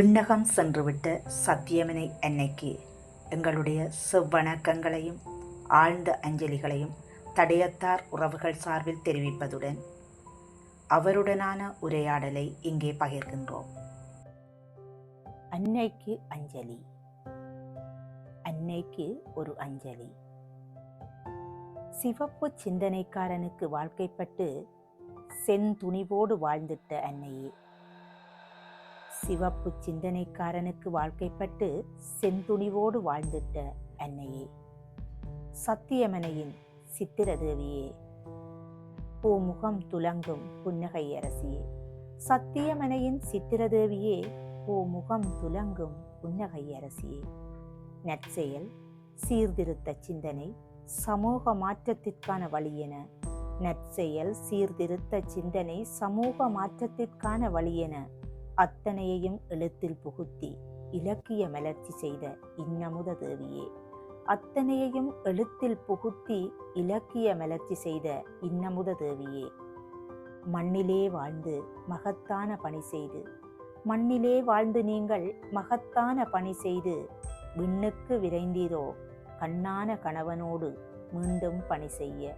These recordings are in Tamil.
விண்ணகம் சென்றுவிட்ட சத்தியமனை அன்னைக்கு எங்களுடைய செவ்வணக்கங்களையும் ஆழ்ந்த அஞ்சலிகளையும் தடையத்தார் உறவுகள் சார்பில் தெரிவிப்பதுடன் அவருடனான உரையாடலை இங்கே பகிர்கின்றோம். அன்னைக்கு அஞ்சலி. அன்னைக்கு ஒரு அஞ்சலி. சிவப்பு சிந்தனைக்காரனுக்கு வாழ்க்கைப்பட்டு செந்துணிவோடு வாழ்ந்திட்ட அன்னையே. சிவப்பு சிந்தனைக்காரனுக்கு வாழ்க்கைப்பட்டு செந்துணிவோடு வாழ்ந்திட்ட அன்னையே. சத்தியமனையின் சித்திரதேவியே. பூமுகம் துலங்கும் புன்னகை அரசியே சத்தியமனையின் சித்திரதேவியே பூமுகம் துலங்கும் புன்னகை அரசியே நற்செயல் சீர்திருத்த சிந்தனை சமூக மாற்றத்திற்கான வழி என. நற்செயல் சீர்திருத்த சிந்தனை சமூக மாற்றத்திற்கான வழி என. அத்தனையையும் எழுத்தில் புகுத்தி இலக்கிய மலர்ச்சி செய்த இன்னமுத தேவியே. அத்தனையையும் எழுத்தில் புகுத்தி இலக்கிய மலர்ச்சி செய்த இன்னமுத தேவியே. மண்ணிலே வாழ்ந்து மகத்தான பணி செய்து மண்ணிலே வாழ்ந்து நீங்கள் மகத்தான பணி செய்து விண்ணுக்கு விரைந்தீரோ கண்ணான கணவனோடு மீண்டும் பணி செய்ய.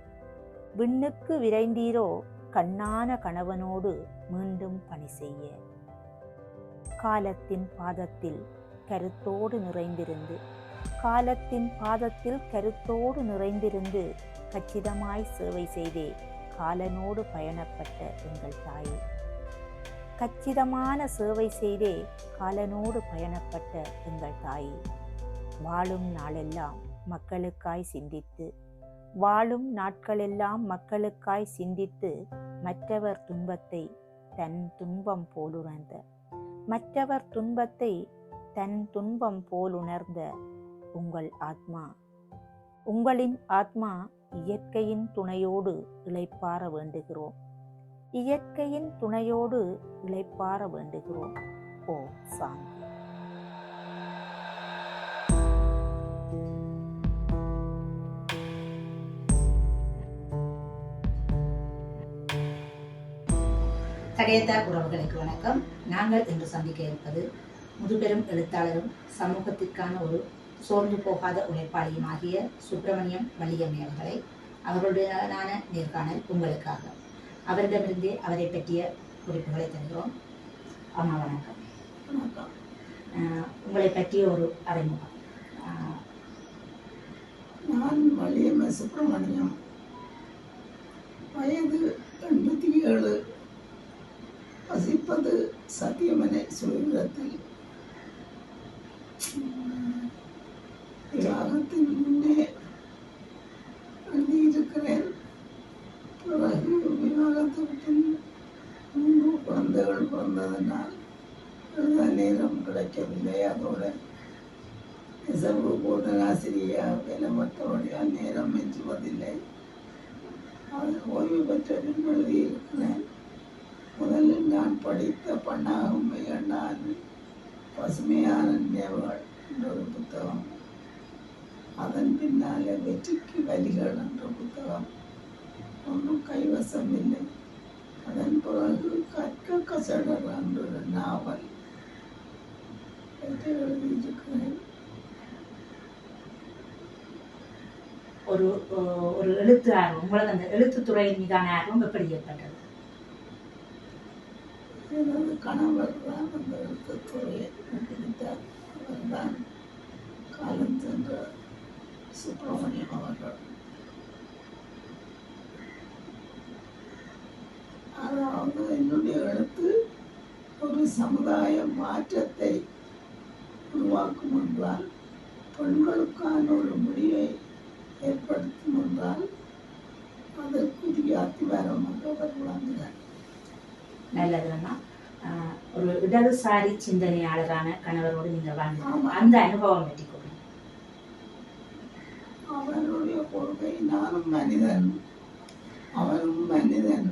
விண்ணுக்கு விரைந்தீரோ கண்ணான கணவனோடு மீண்டும் பணி செய்ய. காலத்தின் பாதத்தில் கருத்தோடு நிறைந்திருந்து காலத்தின் பாதத்தில் கருத்தோடு நிறைந்திருந்து கச்சிதமாய் சேவை செய்தே காலனோடு பயணப்பட்ட எங்கள் தாயே. கச்சிதமான சேவை செய்தே காலனோடு பயணப்பட்ட எங்கள் தாயே. வாழும் நாளெல்லாம் மக்களுக்காய் சிந்தித்து வாழும் நாட்களெல்லாம் மக்களுக்காய் சிந்தித்து மற்றவர் துன்பத்தை தன் துன்பம் போலுணர்ந்த மற்றவர் துன்பத்தை தன் துன்பம் போலுணர்ந்த உங்கள் ஆத்மா. உங்களின் ஆத்மா இயற்கையின் துணையோடு இழைப்பார வேண்டுகிறோம். இயற்கையின் துணையோடு இழைப்பார வேண்டுகிறோம். ஓ சாந்தி. தடையத்தார் உறவுகளுக்கு வணக்கம். நாங்கள் இன்று சந்திக்க இருப்பது முதுபெரும் எழுத்தாளரும் சமூகத்திற்கான ஒரு சோர்ந்து போகாத உழைப்பாளியும் ஆகிய சுப்பிரமணியம் வலியம்மை அவர்களை அவர்களுடனான நேர்காணல் உங்களுக்காக. அவரிடமிருந்தே அவரை பற்றிய குறிப்புகளை தருகிறோம். அம்மா வணக்கம். வணக்கம். உங்களை பற்றிய ஒரு அறிமுகம். நான் வள்ளியம்ம சுப்பிரமணியம். வயது எண்பத்தி ஏழு. வசிப்பது சத்தியமனை சுதந்திரத்தில் விவாகத்தின் முன்னே எழுதியிருக்கிறேன் பிறகு விவாகத்திற்கு மூன்று குழந்தைகள் பிறந்ததனால் எழுத நேரம் கிடைக்கவில்லை. அதோட நெசவு போதனாசிரியாக வேலை மற்றபடியால் நேரம் மிஞ்சுவதில்லை அது ஓய்வு பெற்ற பின் எழுதியிருக்கிறேன். நான் படித்த பண்ணாகும் எண்ணான் பசுமையான நினைவுகள் ஒரு புத்தகம். அதன் பின்னாலே வெற்றிக்கு வழிகள் என்ற புத்தகம். ஒன்றும் கைவசம் இல்லை அதன் பிறகு கற்க கசடர் என்ற நாவல். எழுதியிருக்கிறேன்? ஒரு ஒரு எழுத்து ஆர்வம். உங்களது அந்த எழுத்துத்துறையின் மீதான ஆர்வம் எப்படி ஏற்பட்டது எனது கணவர் தான் அந்த எழுத்துத்துறையை பிடித்தார் அவர்தான் காலம் சென்ற சுப்பிரமணியம் அவர்கள். அதாவது என்னுடைய எழுத்து ஒரு சமுதாய மாற்றத்தை உருவாக்கும் என்றால் பெண்களுக்கான ஒரு முடிவை ஏற்படுத்தும் என்றால் அதற்குரிய அத்திவாரமாக அவர் விளங்குகிறார் நல்லதுன்னா ஒரு இடதுசாரி சிந்தனையாளரான கணவரோடு நீங்கள் வாழ்ந்து. அந்த அனுபவம் பற்றி கொடுங்க அவனுடைய கொள்கை நானும் மனிதன் அவனும் மனிதன்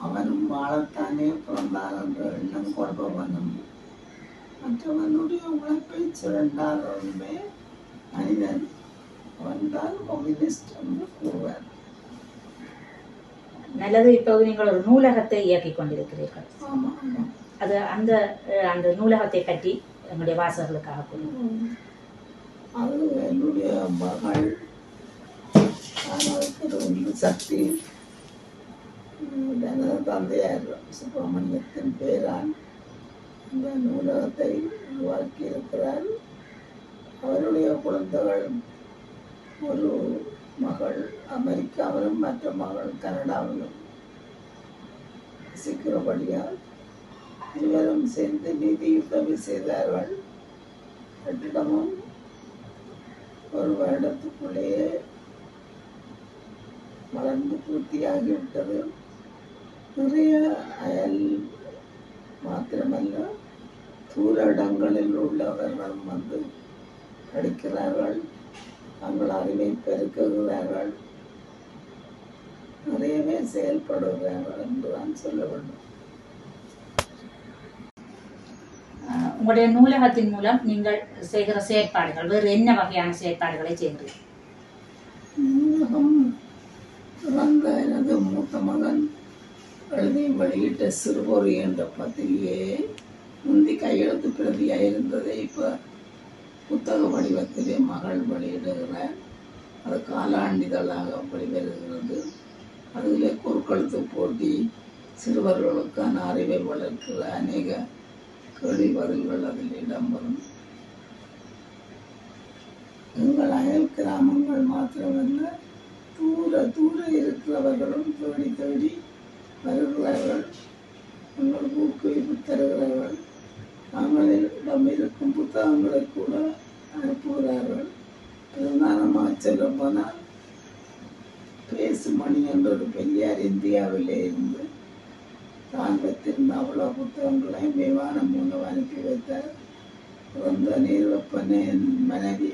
அவனும் வாழத்தானே பிறந்தார் என்ற எண்ணம் கொள்பவனும் மற்றவனுடைய உழைப்பை சுரண்டாதவனுமே மனிதன் அவன்தான் கம்யூனிஸ்ட் என்று கூறுவார் நல்லது இப்போது நீங்கள் ஒரு நூலகத்தை இயக்கிக் கொண்டிருக்கிறீர்கள். அது அந்த அந்த நூலகத்தை பற்றி எங்களுடைய வாசகர்களுக்காக கூறுங்க அது என்னுடைய மகள் சக்தி. எனது தந்தையார் சுப்பிரமணியத்தின் பேரான் இந்த நூலகத்தை உருவாக்கி இருக்கிறார் அவருடைய குழந்தைகள் ஒரு மகள் அமெரிக்காவிலும் மற்ற மகள் கனடாவிலும் சிக்கிறபடியால் இருவரும் சேர்ந்து நிதி உதவி செய்தார்கள். கட்டிடமும் ஒரு வருடத்துக்குள்ளேயே வளர்ந்து பூர்த்தியாகிவிட்டது. நிறைய அயல் மாத்திரமல்ல தூர இடங்களில் உள்ளவர்களும் வந்து படிக்கிறார்கள். அறிவை பெருக்குகிறார்கள் நிறையவே செயல்படுகிறார்கள் என்றுதான் சொல்ல வேண்டும். உங்களுடைய நூலகத்தின் மூலம் நீங்கள் செய்கிற செயற்பாடுகள் வேறு என்ன வகையான செயற்பாடுகளை செய்கிறீர்கள்? நூலகம் பிறந்த எனது மூத்த மகன் எழுதி வெளியிட்ட சிறுபொறி என்ற பத்திரிகையை முந்தி கையெழுத்து பிரதியாக இருந்ததை இப்போ புத்தக வடிவத்திலே மகள் வெளியிடுகிறார் அது காலாண்டிதழாக வெளிவருகிறது அதிலே குறுக்கழுத்து போட்டி சிறுவர்களுக்கான அறிவை வளர்க்கிற அநேக கேள்வி பதில்கள் அதில் இடம்பெறும். எங்கள் அயல் கிராமங்கள் மாத்திரமல்ல தூர தூர இருக்கிறவர்களும் தேடி தேடி வருகிறார்கள். எங்களுக்கு ஊக்குவிப்பு தருகிறார்கள் நம்ம இருக்கும் புத்தகங்களை கூட அனுப்புகிறார்கள். பிரதானமாக சொல்ல போனால் பேசுமணி என்ற ஒரு பெரியார் இந்தியாவிலே இருந்து தான் வைத்திருந்த அவ்வளோ புத்தகங்களையும் விமானம் மூலம் அனுப்பி வைத்தார். பிறந்த நீர்வப்பனை என் மனைவி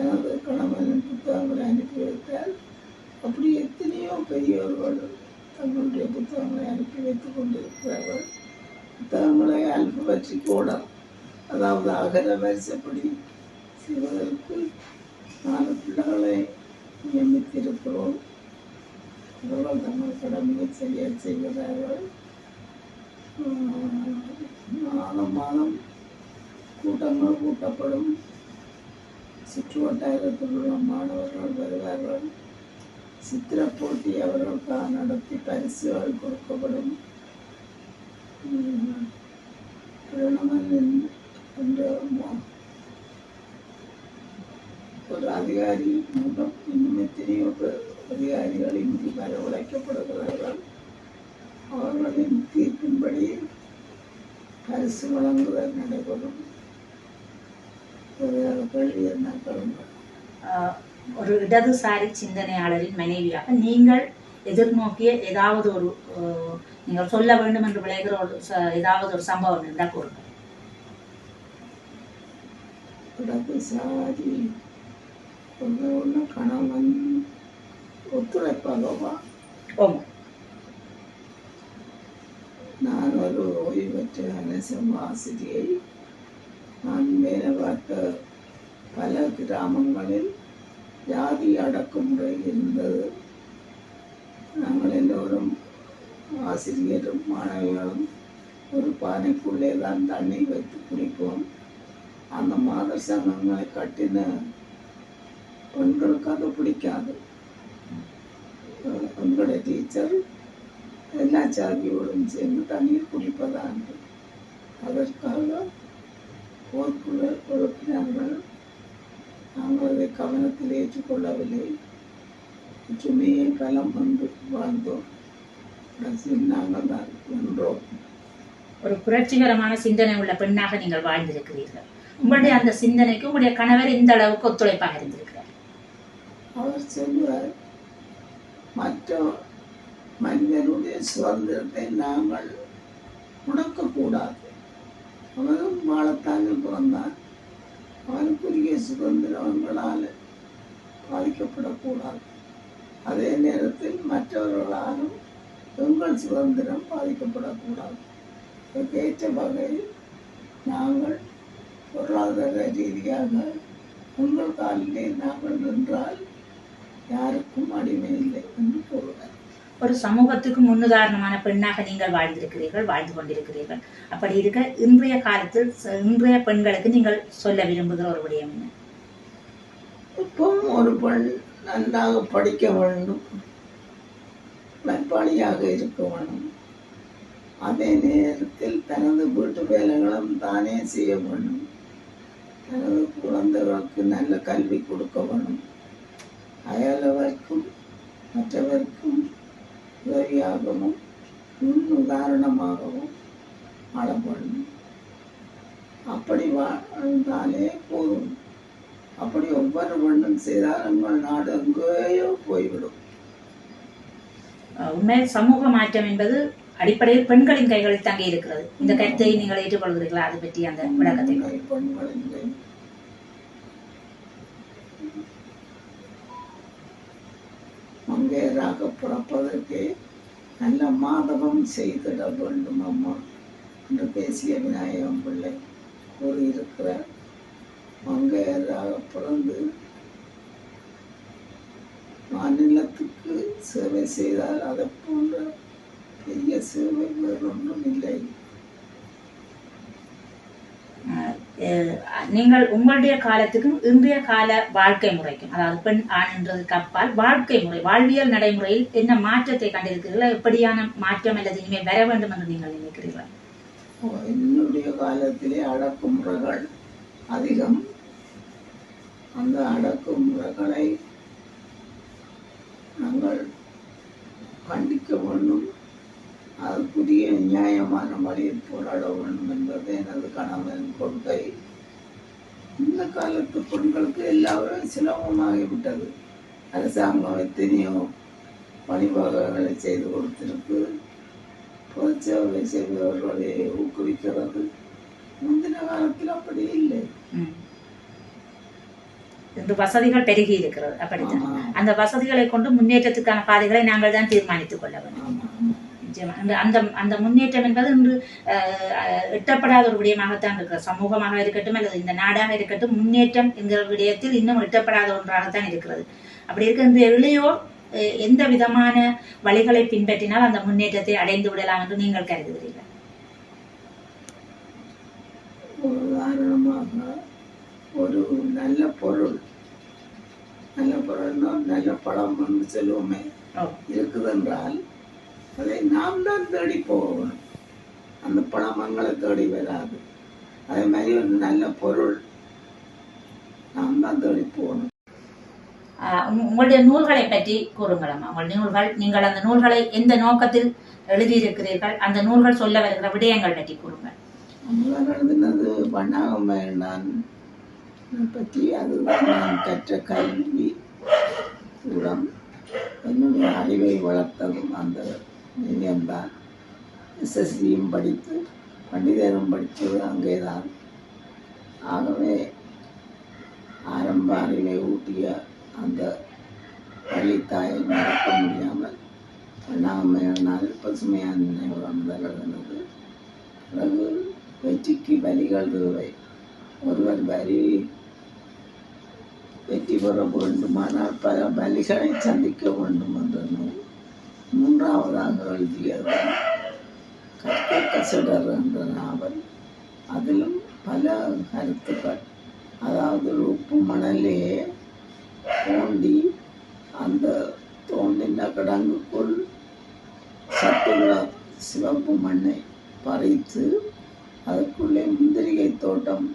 எனது கணவன் புத்தகங்களை அனுப்பி வைத்தார். அப்படி எத்தனையோ பெரியவர்கள் தங்களுடைய புத்தகங்களை அனுப்பி வைத்துக் கொண்டிருக்கிறார்கள். புத்தகங்களை அல்பவற்றி கூட அதாவது அகர வரிசைப்படி செய்வதற்கு நாலு பிள்ளைகளை நியமித்திருக்கிறோம். அவர்கள் தங்கள் கடமையை சரியாக செய்கிறார்கள். மாதம் மாதம் கூட்டங்கள் கூட்டப்படும். சுற்று வட்டாரத்தில் உள்ள மாணவர்கள் வருவார்கள். சித்திர போட்டி அவர்களுக்காக நடத்தி பரிசுகள் கொடுக்கப்படும். ஒரு அதிகாரி மூலம் இன்னும் எத்தனையோ பேர் அதிகாரிகள் இங்கு வரவழைக்கப்படுகிறார்கள் அவர்களின் தீர்ப்பின்படி பரிசு வழங்குதல் நடைபெறும் ஒரு இடதுசாரி சிந்தனையாளரின் மனைவியாக நீங்கள் எதிர்நோக்கிய ஏதாவது ஒரு நீங்கள் சொல்ல வேண்டும் என்று விளைகிற ஒரு ஏதாவது ஒரு சம்பவம் இருந்தால் கூறுங்கள் இடதுசாரி ஒன்று ஒன்று கணவன் ஒத்துழைப்பாகவா? ஓம் நான் ஒரு ஓய்வு பெற்ற அரசம் ஆசிரியை. நான் வேலை பார்த்த பல கிராமங்களில் ஜாதி அடக்குமுறை இருந்தது. நாங்கள் எல்லோரும் ஆசிரியரும் மாணவிகளும் ஒரு பானைக்குள்ளே தான் தண்ணி வைத்து குடிப்போம். அந்த மாதர் சங்கங்களை கட்டின பெண்களுக்கு அது பிடிக்காது. அஹ் எங்களுடைய டீச்சர் எல்லா ஜாதியோடும் சேர்ந்து தண்ணீர் குடிப்பதாண்டு அதற்காக போர்க்குள்ள கொடுக்கிறார்கள் நாங்கள் அதை கவனத்தில் ஏற்றுக்கொள்ளவில்லை. ஒற்றுமையை பலம் வந்து வாழ்ந்தோம். நாங்கள் தான் ஒரு புரட்சிகரமான சிந்தனை உள்ள பெண்ணாக நீங்கள் வாழ்ந்திருக்கிறீர்கள். உங்களுடைய அந்த சிந்தனைக்கு உங்களுடைய கணவர் இந்த அளவுக்கு ஒத்துழைப்பாக இருந்திருக்கிறார். அவர் சொல்லுவார் மற்ற மனிதனுடைய சுதந்திரத்தை நாங்கள் முடக்கக்கூடாது அவனும் வாழத்தாங்க பிறந்தான் அவனுக்குரிய சுதந்திரம் எங்களால் பாதிக்கப்படக்கூடாது. அதே நேரத்தில் மற்றவர்களாலும் எங்கள் சுதந்திரம் பாதிக்கப்படக்கூடாது. அதற்கேற்ற வகையில் நாங்கள் பொருளாதார ரீதியாக உங்கள் காலிலே நாங்கள் நின்றால் யாருக்கும் அடிமை இல்லை என்று கூறுவார். ஒரு சமூகத்துக்கு முன்னுதாரணமான பெண்ணாக நீங்கள் வாழ்ந்திருக்கிறீர்கள் வாழ்ந்து கொண்டிருக்கிறீர்கள். அப்படி இருக்க இன்றைய காலத்தில் இன்றைய பெண்களுக்கு நீங்கள் சொல்ல விரும்புகிற ஒரு விடயம் என்ன? இப்பவும் ஒரு பெண் நன்றாக படிக்க வேண்டும். நட்பாளியாக இருக்க வேணும் அதே நேரத்தில் தனது வீட்டு வேலைகளும் தானே செய்ய வேண்டும். தனது குழந்தைகளுக்கு நல்ல கல்வி கொடுக்க வேணும் அயலவர்க்கும் மற்றவர்க்கும் உதவியாகவும் முன் உதாரணமாகவும் வாழ வேண்டும். அப்படி வாழ்ந்தாலே போதும். அப்படி ஒவ்வொரு ஒன்றும் செய்தால் உங்கள் நாடு எங்கேயோ போய்விடும். உண்மையில் சமூக மாற்றம் என்பது அடிப்படையில் பெண்களின் கைகளில் தங்கி இருக்கிறது. இந்த கருத்தை நீங்கள் ஏற்றுக்கொள்கிறீர்களா? அது பற்றி அந்த விளக்கத்தை. மங்கையராக பிறப்பதற்கு நல்ல மாதவம் செய்திட வேண்டும் அம்மா என்று பேசிய விநாயகம் பிள்ளை கூறியிருக்கிறார். மங்கையராக பிறந்து மாநிலத்துக்கு சேவை செய்தால் அதை போன்ற பெரிய சேவை வேறொன்றும் இல்லை. நீங்கள் உங்களுடைய காலத்துக்கும் இன்றைய கால வாழ்க்கை முறைக்கும் அதாவது பெண் ஆண்ன்றதுக்கு அப்பால் வாழ்க்கை முறை வாழ்வியல் நடைமுறையில் என்ன மாற்றத்தை கண்டிருக்கிறீர்களா? எப்படியான மாற்றம் அல்லது இனிமேல் வர வேண்டும் என்று நீங்கள் நினைக்கிறீர்களா? என்னுடைய காலத்திலே அடக்குமுறைகள் அதிகம். அந்த அடக்குமுறைகளை நாங்கள் கண்டிக்க வேண்டும். அதற்குரிய நியாயமான வழியில் போராட வேண்டும் என்பது எனது கணவன் கொள்கை. இந்த காலத்து பெண்களுக்கு எல்லாரும் சிரமமாகிவிட்டது அரசாங்கம் எத்தனையோ பணிபாகங்களை செய்து கொடுத்திருக்கு. பொதுச்சேவை செய்பவர்களை ஊக்குவிக்கிறது. முந்தின காலத்தில் அப்படி இல்லை. இன்று வசதிகள் பெருகி இருக்கிறது அப்படித்தான். அந்த வசதிகளை கொண்டு முன்னேற்றத்துக்கான பாதைகளை நாங்கள் தான் தீர்மானித்துக் கொள்ள வேண்டும். அந்த அந்த முன்னேற்றம் என்பது இன்று எட்டப்படாத ஒரு விடயமாகத்தான் இருக்கிறது. சமூகமாக இருக்கட்டும் அல்லது இந்த நாடாக இருக்கட்டும் முன்னேற்றம் என்கிற விடயத்தில் இன்னும் எட்டப்படாத ஒன்றாகத்தான் இருக்கிறது. அப்படி இருக்க இந்த இளையோர் அஹ், எந்த விதமான வழிகளை பின்பற்றினால் அந்த முன்னேற்றத்தை அடைந்து விடலாம் என்று நீங்கள் கருதுகிறீர்கள்? உதாரணமாக ஒரு நல்ல பொருள் நல்ல பொருள்னா நல்ல படம் என்று சொல்லுவோமே ஓ இருக்குது என்றால் அதை நாம் தான் தேடி போகணும். அந்த பணம் மங்களை தேடி வராது. அதே மாதிரி ஒரு நல்ல பொருள் நாம் தான் தேடி போகணும். உங்களுடைய நூல்களை பற்றி கூறுங்களம்மா உங்களுடைய நூல்கள் நீங்கள் அந்த நூல்களை எந்த நோக்கத்தில் எழுதியிருக்கிறீர்கள் அந்த நூல்கள் சொல்ல வருகிற விடயங்கள் பற்றி கூறுங்கள். எழுதினது வண்ணாகம்மை நான் பற்றி அதுதான் நான் கற்ற கல்வி கூடம் என்னுடைய அறிவை வளர்த்ததும் அந்த நிலையம்தான் எஸ்எஸ்சியும் படித்து பண்டிதரும் படித்தது அங்கேதான். ஆகவே ஆரம்ப அறிவை ஊட்டிய அந்த பள்ளித்தாயை மறக்க முடியாமல் அண்ணாமையானால் பசுமையான நினைவு முதல் எழுதினது பிறகு வெற்றிக்கு பலிகள் தேவை. ஒருவர் வரி வர வேண்டுமானால் பல பலிகளை சந்திக்க வேண்டும் என்ற மூன்றாவதாக எழுதியது. கற்க கசடர் என்ற நாவல். அதிலும் பல கருத்துக்கள் அதாவது உப்பு மணலே தோண்டி அந்த தோண்டின கிடங்குக்குள் சத்துள்ள சிவப்பு மண்ணை பறித்து அதுக்குள்ளே முந்திரிகை தோட்டம்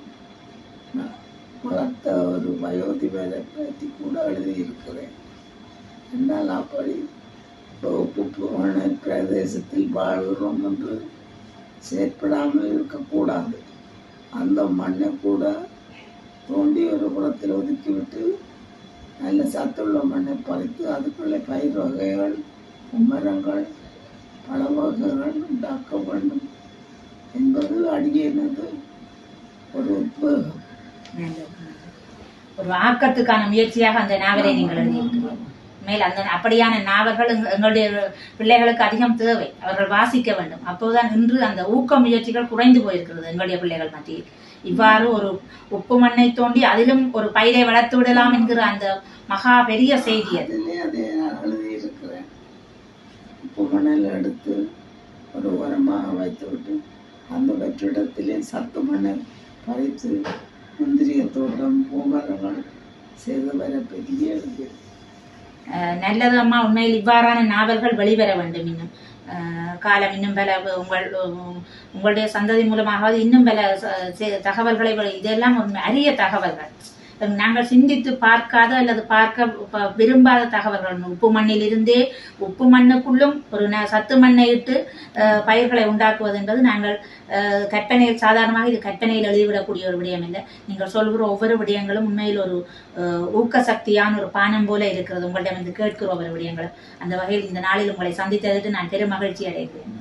ந- வளர்த்த ஒரு வயோதிபரை பற்றி கூட எழுதியிருக்கிறேன். என்னால் அப்படி உப்புமான பிரதேசத்தில் வாழ்கிறோம் என்று செயற்படாமல் இருக்கக்கூடாது. அந்த மண்ணை கூட தோண்டி ஒரு குளத்தில் ஒதுக்கிவிட்டு நல்ல சத்துள்ள மண்ணை பறித்து அதுக்குள்ளே பயிர் வகைகள் உமரங்கள் பல வகைகள் உண்டாக்க வேண்டும். என்பது அடியேனது ஒரு உத்வேகம். ஒரு ஆக்கத்துக்கான முயற்சியாக அந்த நாவலை நீங்கள் எழுதியிருக்கிறீர்கள் மேல் அந்த அப்படியான நாவல்கள் எங்களுடைய பிள்ளைகளுக்கு அதிகம் தேவை. அவர்கள் வாசிக்க வேண்டும். அப்போதுதான் இன்று அந்த ஊக்க முயற்சிகள் குறைந்து போயிருக்கிறது எங்களுடைய பிள்ளைகள் மத்தியில். இவ்வாறு ஒரு உப்பு மண்ணை தோண்டி அதிலும் ஒரு பயிரை வளர்த்து விடலாம் என்கிற அந்த மகா பெரிய செய்தி அது. உப்பு மணல் எடுத்து ஒரு உரமாக வைத்து விட்டு அந்த வெற்றிடத்திலே சத்து மணல் பறித்து முந்திரிய பூமரங்கள் செய்து வர பெரிய நல்லது அம்மா உண்மையில் இவ்வாறான நாவல்கள் வெளிவர வேண்டும் இன்னும். காலம் இன்னும் பல உங்கள் உங்களுடைய சந்ததி மூலமாக இன்னும் பல தகவல்களை இதெல்லாம் அரிய தகவல்கள். நாங்கள் சிந்தித்து பார்க்காத அல்லது பார்க்க ப- விரும்பாத தகவல்கள் உப்பு மண்ணிலிருந்தே உப்பு மண்ணுக்குள்ளும் ஒரு ந- சத்து மண்ணை இட்டு பயிர்களை உண்டாக்குவது என்பது நாங்கள் கற்பனையில் சாதாரணமாக இது கற்பனையில் எழுதிவிடக்கூடிய ஒரு விடயம் இல்லை நீங்கள் சொல்கிற ஒவ்வொரு விடயங்களும் உண்மையில் ஒரு ஊக்க சக்தியான ஒரு பானம் போல இருக்கிறது. உங்களிடம் வந்து கேட்கிற ஒவ்வொரு விடயங்களும். அந்த வகையில் இந்த நாளில் உங்களை சந்தித்ததற்கு நான் பெரும் மகிழ்ச்சி அடைகிறேன்.